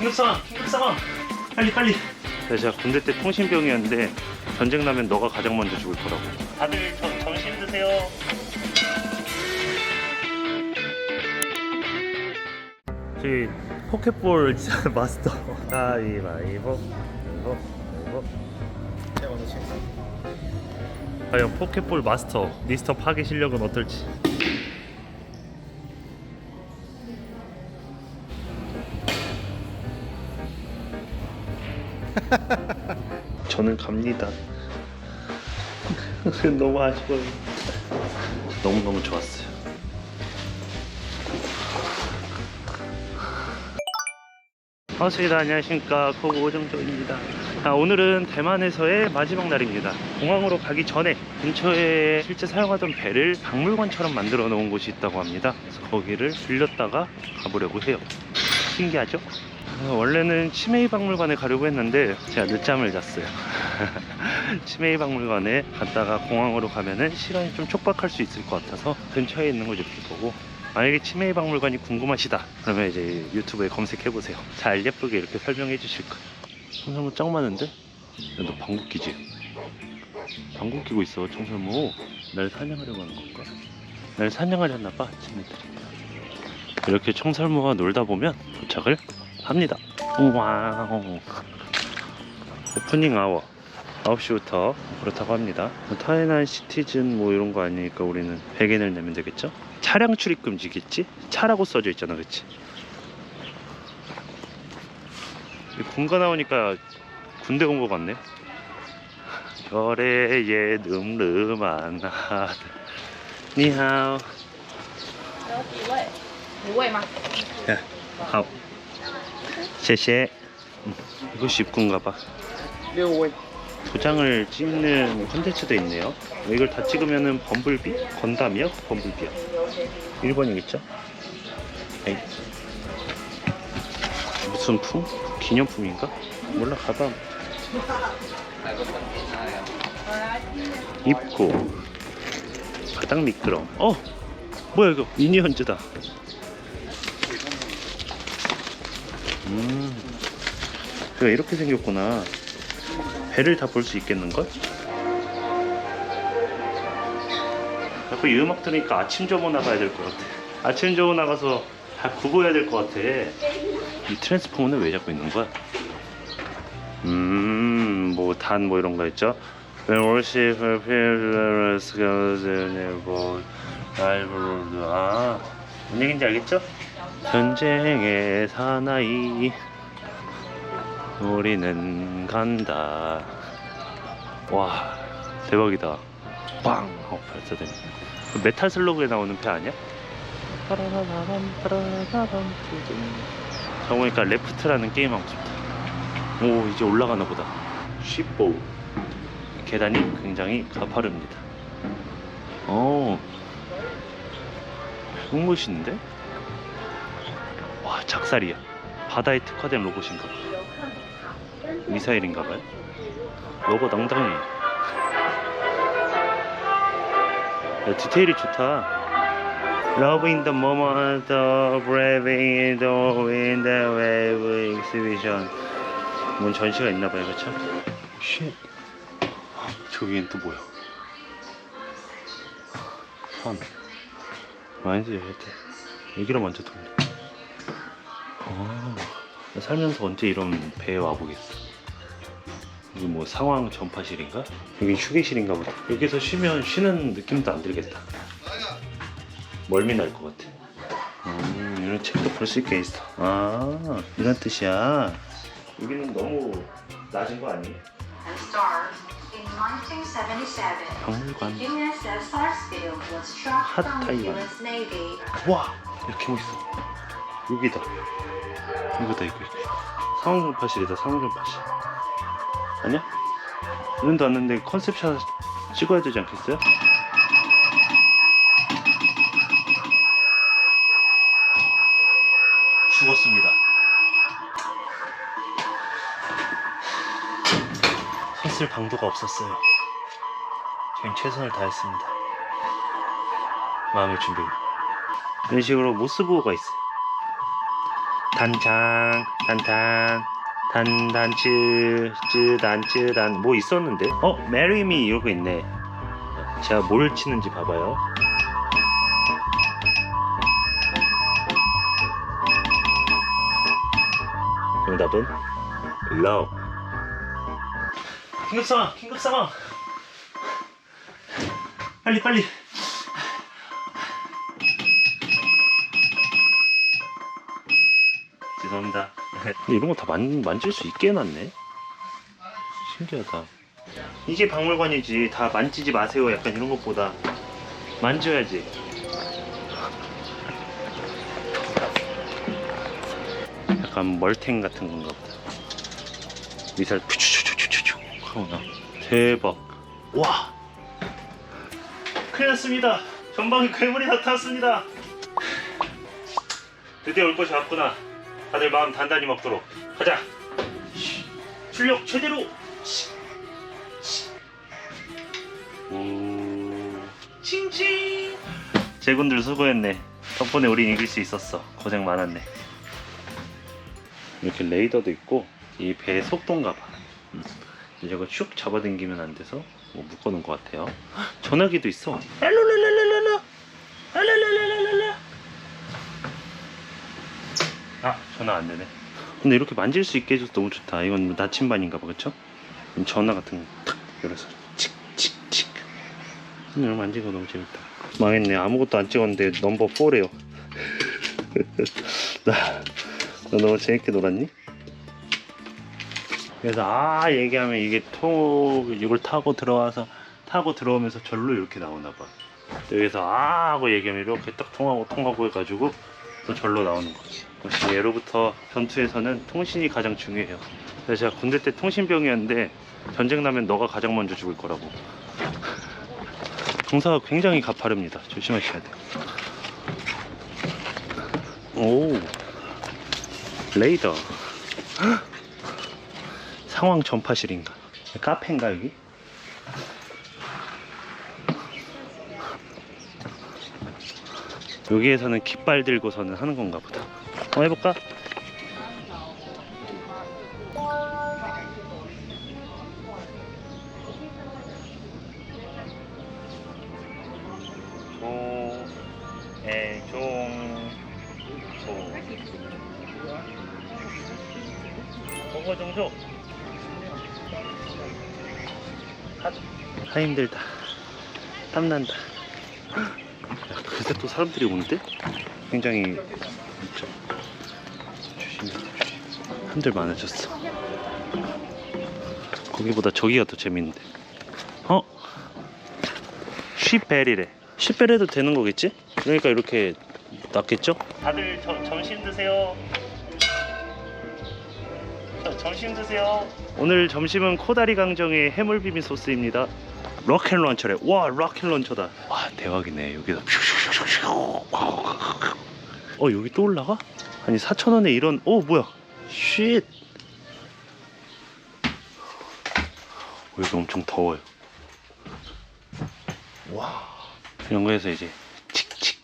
긴급 상황, 긴급 상황. 빨리 빨리. 제가 군대 때 통신병이었는데 전쟁 나면 너가 가장 먼저 죽을 거라고. 다들 점, 점심 드세요. 저희 포켓볼 마스터 가위바위보 이거 이거 과연 포켓볼 마스터 미스터 파괴 실력은 어떨지 저는 갑니다 너무 아쉬워요 너무너무 좋았어요 반갑습니다. 안녕하십니까. 코고 오정조입니다. 아, 오늘은 대만에서의 마지막 날입니다. 공항으로 가기 전에 근처에 실제 사용하던 배를 박물관처럼 만들어 놓은 곳이 있다고 합니다. 그래서 거기를 들렸다가 가보려고 해요. 신기하죠? 아, 원래는 치메이 박물관에 가려고 했는데 제가 늦잠을 잤어요. 치메이 박물관에 갔다가 공항으로 가면은 시간이 좀 촉박할 수 있을 것 같아서 근처에 있는 곳을 볼 거고 만약에 치매의 박물관이 궁금하시다 그러면 이제 유튜브에 검색해 보세요 잘 예쁘게 이렇게 설명해 주실 거예요 청설모 짱 많은데? 야, 너 방귀 끼지? 방귀 끼고 있어 청설모 날 사냥하려고 하는 건가? 날 사냥하려나 봐 치매들이 이렇게 청설모가 놀다 보면 도착을 합니다 와우 오프닝 아워 9시부터 그렇다고 합니다 타이난 시티즌 뭐 이런 거 아니니까 우리는 100엔을 내면 되겠죠? 차량 출입 금지겠지? 차라고 써져 있잖아 그치? 이 군가 나오니까 군대 온 거 같네 별의 늠름한 아들 니하오 有几位？五位吗？ 하 오 셰셰 음, 이것이 입구인가 봐六位， 도장을 찍는 컨텐츠도 있네요. 이걸 다 찍으면은 범블비? 건담이요? 범블비요. 1번이겠죠? 에이. 무슨 품? 기념품인가? 몰라, 가방. 입고. 바닥 미끄럼. 어! 뭐야, 이거? 미니언즈다. 음. 그가 이렇게 생겼구나. 배를 다 볼 수 있겠는걸? 자꾸 이 음악 들으니까 아침 점호 나가야 될 것 같아. 아침 점호 나가서 다 굽어야 될 것 같아. 이 트랜스포머는 왜 자꾸 있는 거야? 음, 뭐, 단, 뭐 이런 거 있죠? When worship appears, goes never, live, 아, 뭔 얘기인지 알겠죠? 전쟁의 사나이. 우리는 간다. 와, 대박이다. 빵! 하고. 그 메탈 슬로그에 나오는 배 아니야? 저 보니까 레프트라는 게임 하고 싶다. 오, 이제 올라가나 보다. 쉽보. 계단이 굉장히 가파릅니다. 오, 너무 멋있는데? 와, 작살이야. 바다에 특화된 로봇인가 봐. 미사일인가 봐요. 로고 낭당해. 야, 디테일이 좋다. Love in the moment of braving in the wind and wave exhibition. 뭔 전시가 있나봐요, 그쵸? 쉣. 저기엔 또 뭐야? 선. 마인드 열렸대. 여기로 먼저 돌려. 아, 나 살면서 언제 이런 배에 와보겠어. 여기 뭐 상황 전파실인가? 여기 휴게실인가 보다. 여기서 쉬면 쉬는 느낌도 안 들겠다. 멀미 날 것 같아. 음, 이런 책도 볼 수 있게 있어. 아, 이런 뜻이야. 여기는 너무 낮은 거 아니에요? and stars. In 1977, 박물관. USS Sarsfield was struck Hot from the Taiwan. US Navy. 와, 이렇게 멋있어. 여기다. 이거다, 이거, 상황 전파실. 아니야? 이런데 왔는데 컨셉샷 찍어야 되지 않겠어요? 죽었습니다. 손쓸 방도가 없었어요. 저희 최선을 다했습니다. 마음의 준비. 이런 식으로 모스부호가 있어요. 단장 단단 단단츠 쯔단쯔단. 뭐 있었는데? 어 메리미 이러고 있네. 제가 뭘 치는지 봐봐요. 정답은 love. 긴급 상황 긴급 상황. 빨리 빨리 죄송합니다. 이런 거 다 만질 수 있게 해놨네. 신기하다. 이게 박물관이지. 다 만지지 마세요. 약간 이런 것보다. 만져야지. 약간 멀탱 같은 건가 보다. 미사일 푸추추추추추 하고 나. 대박. 와! 큰일 났습니다. 전방에 괴물이 나타났습니다. 드디어 올 것이 왔구나 다들 마음 단단히 먹도록 가자. 쉬, 출력 최대로. 오. 칭칭. 제군들 수고했네. 덕분에 우린 이길 수 있었어. 고생 많았네. 이렇게 레이더도 있고 이 배의 속도인가 봐. 음. 이거 슉 잡아당기면 안 돼서 뭐 묶어놓은 것 같아요. 헉, 전화기도 있어. 랄랄랄랄랄라 랄랄랄랄랄라 아 전화 안 되네. 근데 이렇게 만질 수 있게 해줘서 너무 좋다. 이건 뭐 나침반인가 봐 그쵸? 전화 같은 거탁 열어서 칙칙칙. 이거 만지는 거 너무 재밌다. 망했네. 아무것도 안 찍었는데 넘버 4래요. 나, 너 너무 재밌게 놀았니? 그래서 아 얘기하면 이게 통 이걸 타고 들어와서 타고 들어오면서 절로 이렇게 나오나 봐. 여기서 아 하고 얘기하면 이렇게 딱 통하고 통하고 해가지고 또 절로 나오는 거지 역시 예로부터 전투에서는 통신이 가장 중요해요. 그래서 제가 군대 때 통신병이었는데 전쟁 나면 너가 가장 먼저 죽을 거라고. 공사가 굉장히 가파릅니다. 조심하셔야 돼요. 오 레이더. 헉! 상황 전파실인가? 카페인가 여기? 여기에서는 깃발 들고서는 하는 건가 보다 한번 해볼까? 조애종소 하, 하 힘들다. 땀난다. 그새 또 사람들이 오는데? 굉장히 조심해 사람들 많아졌어. 거기보다 저기가 더 재밌는데. 어? 쉬벨이래 쉬벨 해도 되는 거겠지? 그러니까 이렇게 놨겠죠? 다들 저, 점심 드세요. 자, 점심 드세요. 오늘 점심은 코다리 강정의 해물 비빔 소스입니다. 로켓 런처래. 와 로켓 런처다. 와 대박이네. 여기다 어 여기 또 올라가? 아니 4천원에 이런 어 뭐야 쉿 여기 엄청 더워요. 와 이런 거에서 이제 칙칙.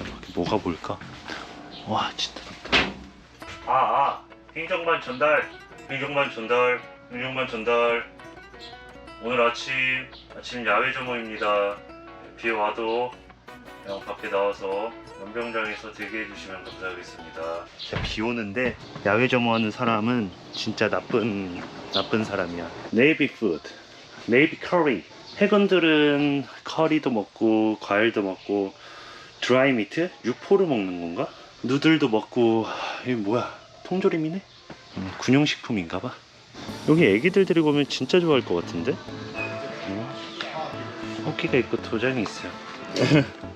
여기 뭐가 보일까? 와 진짜 덥다 아, 아. 행정반 전달. 행정반 전달. 행정반 전달. 오늘 아침 아침 야외 점호입니다. 비 와도 밖에 나와서 연병장에서 대기해 주시면 감사하겠습니다 진짜 비 오는데 야외 점호하는 사람은 진짜 나쁜 나쁜 사람이야 네이비 푸드 네이비 커리 해건들은 커리도 먹고 과일도 먹고 드라이 미트 육포를 먹는 건가? 누들도 먹고 하, 이게 뭐야 통조림이네? 음, 군용식품인가 봐 여기 애기들 데리고 오면 진짜 좋아할 것 같은데? 음, 호기가 있고 도장이 있어요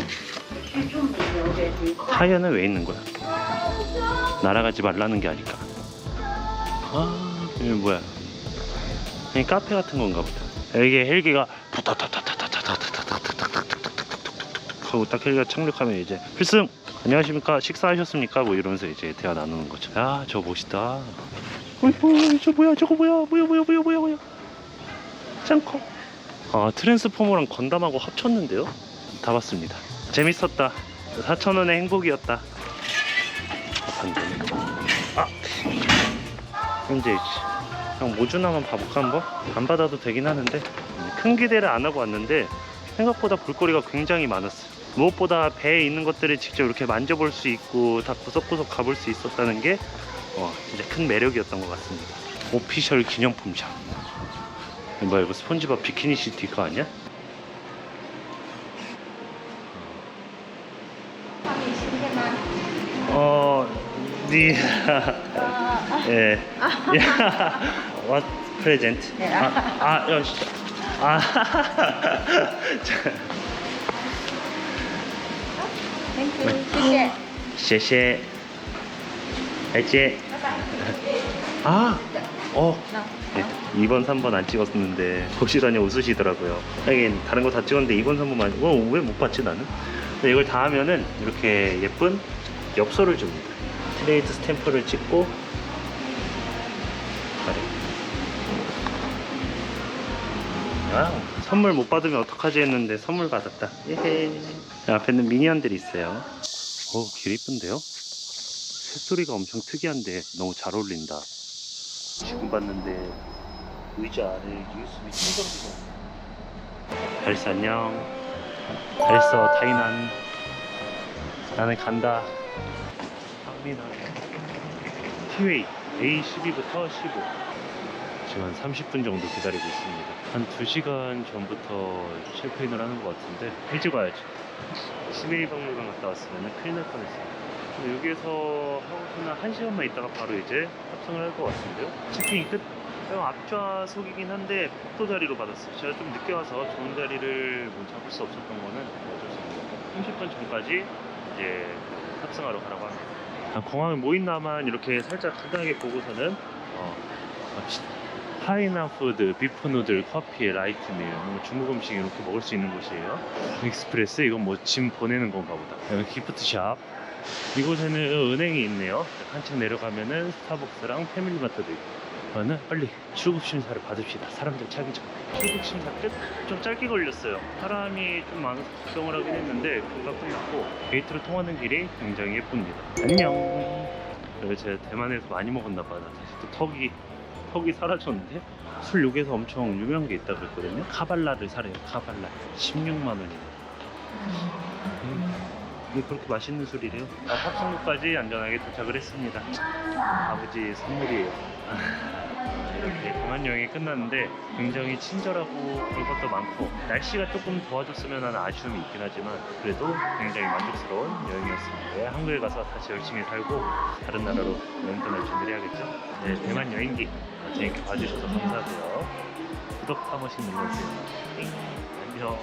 음, 타이어는 왜 있는 거야? 날아가지 말라는 게 아닐까? 아. 이게 뭐야? 이 카페 같은 건가 보다. 여기에 헬기가 하고 딱 헬기가 착륙하면 이제 필승 안녕하십니까 식사하셨습니까 뭐 이러면서 이제 대화 나누는 거죠 야 저거 멋있다 어이구 저 뭐야 저거 뭐야 뭐야 뭐야 뭐야 뭐야 뭐야 짱커 아 트랜스포머랑 건담하고 합쳤는데요 다 봤습니다 재밌었다 4,000원의 행복이었다. 반대네. 아! 현재 그냥 모주나만 봐볼까 한번? 안 받아도 되긴 하는데 큰 기대를 안 하고 왔는데 생각보다 볼거리가 굉장히 많았어요. 무엇보다 배에 있는 것들을 직접 이렇게 만져볼 수 있고 다 구석구석 가볼 수 있었다는 게 어, 진짜 큰 매력이었던 것 같습니다. 오피셜 기념품샵. 뭐야 이거 스폰지밥 비키니 시티 거 아니야? 니, 呃， 예, what present? 네. 아, 아, 야, 씨. 아, 자, Thank you，谢谢，谢谢，再见. 拜拜。 아, 어, 那 네, 2번, 3번 안 찍었는데 보시더니 웃으시더라고요. 하긴 다른 거 다 찍었는데 2번, 3번만 어, 왜 못 봤지 나는? 근데 이걸 다 하면은 이렇게 예쁜 엽서를 줍니다. 트레이드 스탬프를 찍고 가래. 와우, 선물 못 받으면 어떡하지 했는데 선물 받았다. 예헤. 앞에는 미니언들이 있어요. 오, 길 이쁜데요? 새소리가 엄청 특이한데 너무 잘 어울린다. 지금 봤는데 의자 아래 USB 충전기가 달스 안녕 달서 타이난 나는 간다 박민아 티웨이 A12부터 15 지금 한 30분 정도 기다리고 있습니다 한 2시간 전부터 체크인을 하는 것 같은데 일찍 와야죠 시베이 박물관 갔다 왔으면 큰일 날 뻔했어요 여기에서 하고서는 한 시간만 있다가 바로 이제 탑승을 할 것 같은데요. 체크인 끝. 형 앞좌석이긴 한데 복도 자리로 받았어요. 제가 좀 늦게 와서 좋은 자리를 뭐 잡을 수 없었던 거는 어쩔 수 없는 거. 30분 전까지 이제 탑승하러 가라고 합니다. 아, 공항에 뭐 있나만 이렇게 살짝 간단하게 보고서는 어, 갑시다. 하이나 푸드, 비프 누들, 커피, 라이트밀, 뭐 중국 음식 이렇게 먹을 수 있는 곳이에요. 익스프레스 이건 뭐 짐 보내는 건가 보다. 여기 기프트샵. 이곳에는 은행이 있네요. 한층 내려가면은 스타벅스랑 패밀리마트도 있고. 저는 빨리 출국 심사를 받읍시다. 사람들 차기 전에. 출국 심사 끝? 좀 짧게 걸렸어요. 사람이 좀 많아서 걱정을 하긴 했는데 금방 끝났고 게이트로 통하는 길이 굉장히 예쁩니다. 안녕. 제가 대만에서 많이 먹었나 봐요. 다시 또 턱이 턱이 사라졌는데 술 여기에서 엄청 유명한 게 있다 그랬거든요. 카발라를 사래요. 카발라. 16만 원이네. 이게 그렇게 맛있는 술이래요. 아, 탑승로까지 안전하게 도착을 했습니다. 아버지 선물이에요. 이렇게 대만 여행이 끝났는데 굉장히 친절하고 볼 것도 많고 날씨가 조금 도와줬으면 하는 아쉬움이 있긴 하지만 그래도 굉장히 만족스러운 여행이었습니다. 네, 한국에 가서 다시 열심히 살고 다른 나라로 여행 떠날 준비를 해야겠죠. 네, 대만 여행기 재밌게 봐주셔서 감사하고요. 구독 한 번씩 눌러주세요. 띵. 안녕.